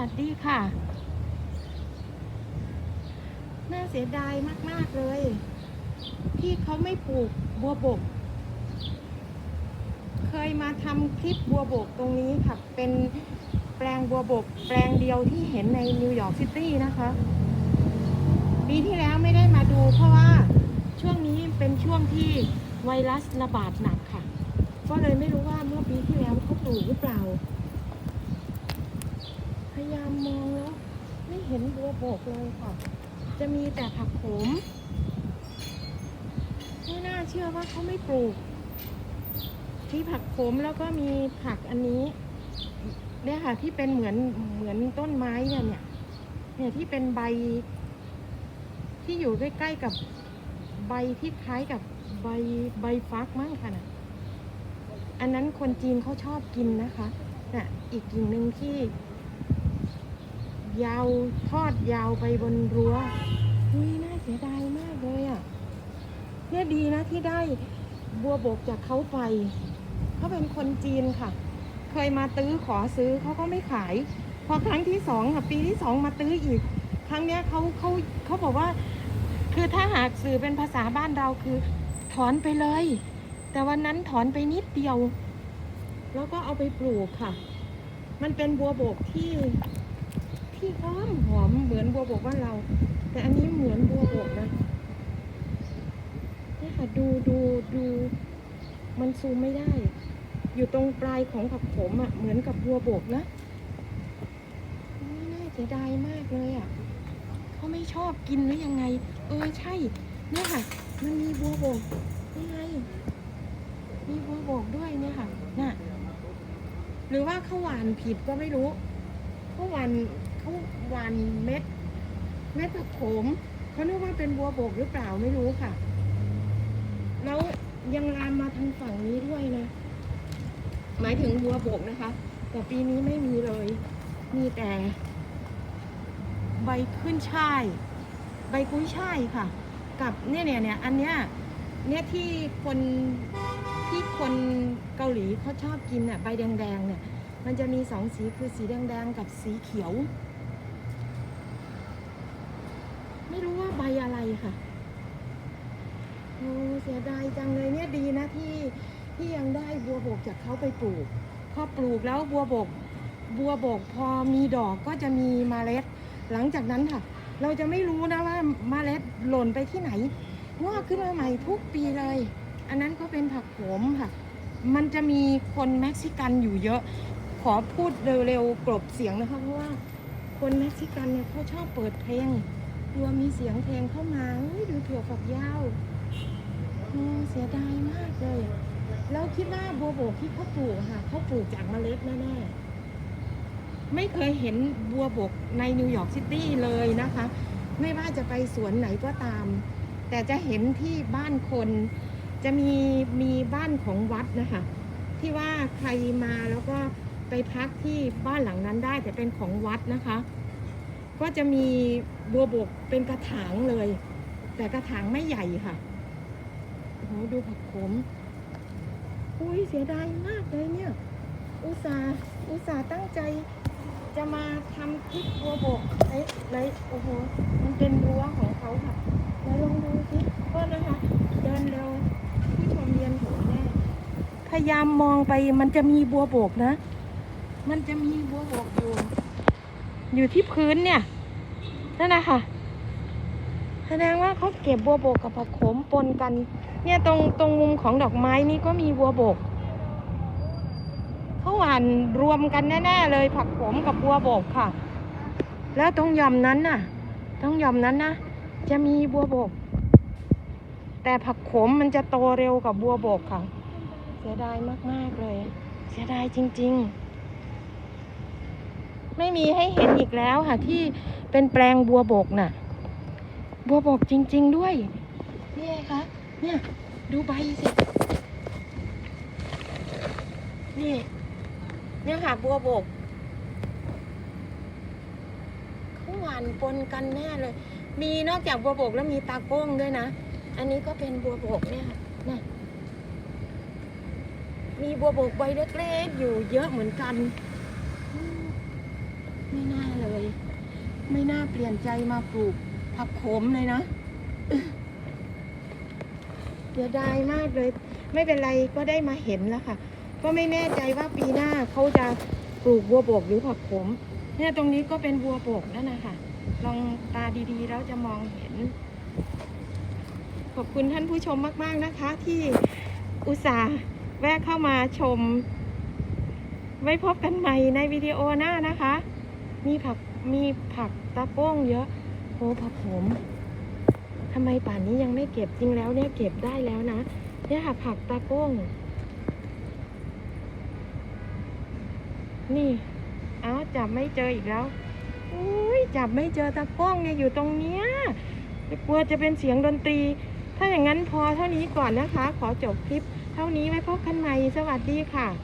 วัสดีค่ะ น่าเสียดายมาก ๆ เลย ที่เขาไม่ปลูกบัวบก เคยมาทำคลิปบัวบกตรงนี้ค่ะ เป็นแปลงบัวบก แปลงเดียวที่เห็นในนิวยอร์กซิตี้นะคะ ปีที่แล้วไม่ได้มาดูเพราะว่าช่วงนี้เป็นช่วงที่ไวรัสระบาดหนักค่ะ ก็เลยไม่รู้ว่าเมื่อปีที่แล้วเขาปลูกหรือเปล่า ยายามมองแล้วไม่เห็นบัวโบกเลยค่ะ จะมีแต่ผักโขมไม่น่าเชื่อว่าเขาไม่ปลูก ที่ผักโขมแล้วก็มีผักอันนี้เนี่ยค่ะที่เป็นเหมือนเหมือนต้นไม้เนี่ยเนี่ยเนี่ยที่เป็นใบ ที่อยู่ใกล้ๆกับใบที่คล้ายกับใบใบฟักมั้งค่ะนะอันนั้นคนจีนเขาชอบกินนะคะน่ะอีกกิ่งหนึ่งที่ ยาวทอดยาวไปบนรั้วอุ้ยน่าเสียดายมากเลยอะ่ะเนี่ยดีนะที่ได้บัวบกจากเขาไป เขาเป็นคนจีนค่ะ เคยมาตื้อขอซื้อเขาก็ไม่ขาย พอครั้งที่สองค่ะปีที่สองมาตื้ออีก ครั้งเนี้ยเขาเขาเขาบอกว่า คือถ้าหากสื่อเป็นภาษาบ้านเราคือ ถอนไปเลย แต่วันนั้นถอนไปนิดเดียว แล้วก็เอาไปปลูกค่ะ มันเป็นบัวบกที่ ที่หอมหอมเหมือนบัวบกบ้านเรา แต่อันนี้เหมือนบัวบกนะนี่ค่ะดูดูดูมันซูมไม่ได้ อยู่ตรงปลายของผักโขมอะ่ะเหมือนกับบัวบกนะนี่น่าเสียดายมากเลยอะ่ะเขาไม่ชอบกินหรือยังไง เออใช่เนี่ยค่ะ มันมีบัวบกนี่ไงมีบัวบกด้วยเนี่ยค่ะน่ะหรือว่าเขาหวานผิดก็ไม่รู้เขาหวาน เขาหวานเม็ดเม็ดผักขมเขานึกว่าเป็นบัวบกหรือเปล่าไม่รู้ค่ะ แล้วยังลามมาทางฝั่งนี้ด้วยนะ หมายถึงบัวบกนะคะ แต่ปีนี้ไม่มีเลย มีแต่ ใบขึ้นช่าย ใบกุ้ยช่ายค่ะ กับเนี่ยเนี่ยเนี่ยอันเนี้ยเนี่ยที่คนที่คนเกาหลีเขาชอบกินอะใบแดงๆเนี่ย มันจะมีสองสีคือสีแดงๆกับสีเขียว ไม่รู้ว่าใบอะไรค่ะโอ้เสียดายจังเลยเนี่ยดีนะที่ที่ยังได้บัวบกจากเขาไปปลูกพอปลูกแล้วบัวบก บัวบกพอมีดอกก็จะมีมเมล็ด หลังจากนั้นค่ะ เราจะไม่รู้นะว่าเมล็ดหล่นไปที่ไหนงอกขึ้นมาใหม่ทุกปีเลย อันนั้นก็เป็นผักโขมค่ะ มันจะมีคนเม็กซิกันอยู่เยอะ ขอพูดเร็วๆกลบเสียงนะคะเพราะว่าคนเม็กซิกันเนี่ยเขาชอบเปิดเพลง กลัวมีเสียงเพลงเข้ามาเฮ้ยดูถั่วฝักยาวโอ้เสียดายมากเลย แล้วคิดว่าบัวบกที่เขาปลูกค่ะเขาปลูกจากเมล็ดแน่ๆไม่เคยเห็นบัวบกในนิวยอร์กซิตี้เลยนะคะ ไม่ว่าจะไปสวนไหนก็ตาม แต่จะเห็นที่บ้านคนจะมีมีบ้านของวัดนะคะ ที่ว่าใครมาแล้วก็ไปพักที่บ้านหลังนั้นได้แต่เป็นของวัดนะคะ ก็จะมีบัวบกเป็นกระถางเลย แต่กระถางไม่ใหญ่ค่ะโอ้โหดูผักขมอุ้ยเสียดายมากเลยเนี่ย อุตสาอุตสาตั้งใจจะมาทำคลิปบัวบกในในโอ้โห มันเป็นรั้วของเขาค่ะแล้วลองดูสิก็นะคะ เดินเร็วผู้ชมเรียนหัวแน่พยายามมองไปมันจะมีบัวบกนะ มันจะมีบัวบกอยู่ อยู่ที่พื้นเนี่ยนั่นนะคะแสดงว่าเขาเก็บบัวบกกับผักโขมปนกัน เนี่ยตรงตรงมุมของดอกไม้นี่ก็มีบัวบกเขาหวานรวมกันแน่ๆเลยผักโขมกับบัวบกค่ะ แล้วตรงหย่อมนั้นน่ะตรงหย่อมนั้นนะจะมีบัวบก แต่ผักโขมมันจะโตเร็วกับบัวบกค่ะ เสียดายมากๆเลย เสียดายจริง ๆ ไม่มีให้เห็นอีกแล้วค่ะ ที่เป็นแปลงบัวบกน่ะ บัวบกจริง ๆ ด้วยนี่ไงคะเนี่ย ดูใบสินี่เนี่ยค่ะบัวบกเขาหวานปนกันแน่เลย มีนอกจากบัวบกแล้วมีตาโก้งด้วยนะ อันนี้ก็เป็นบัวบกเนี่ยน่ะมีบัวบกใบเล็กๆอยู่เยอะเหมือนกัน ไม่น่าเลย ไม่น่าเปลี่ยนใจมาปลูกผักโขมเลยนะเสียดายมากเลย ไม่เป็นไรก็ได้มาเห็นแล้วค่ะ ก็ไม่แน่ใจว่าปีหน้าเขาจะปลูกบัวบกหรือผักโขมเนี่ยตรงนี้ก็เป็นบัวบกนั่นนะคะลองตาดีๆแล้วจะมองเห็น ขอบคุณท่านผู้ชมมาก ๆนะคะ ที่อุตส่าห์แวะเข้ามาชม ไว้พบกันใหม่ในวิดีโอหน้านะคะ มีผักมีผักตะโก้งเยอะโอ้ผักโขมทำไมป่านนี้ยังไม่เก็บจริงแล้วเนี่ยเก็บได้แล้วนะ เนี่ยค่ะผักตะโก้ง นี่ เอาจับไม่เจออีกแล้วอุ้ยจับไม่เจอตะกล้งเนี่ยอยู่ตรงเนี้ยกลัวจะเป็นเสียงดนตรี ถ้าอย่างนั้นพอเท่านี้ก่อนนะคะ ขอจบคลิปเท่านี้ไว้พบกันใหม่สวัสดีค่ะ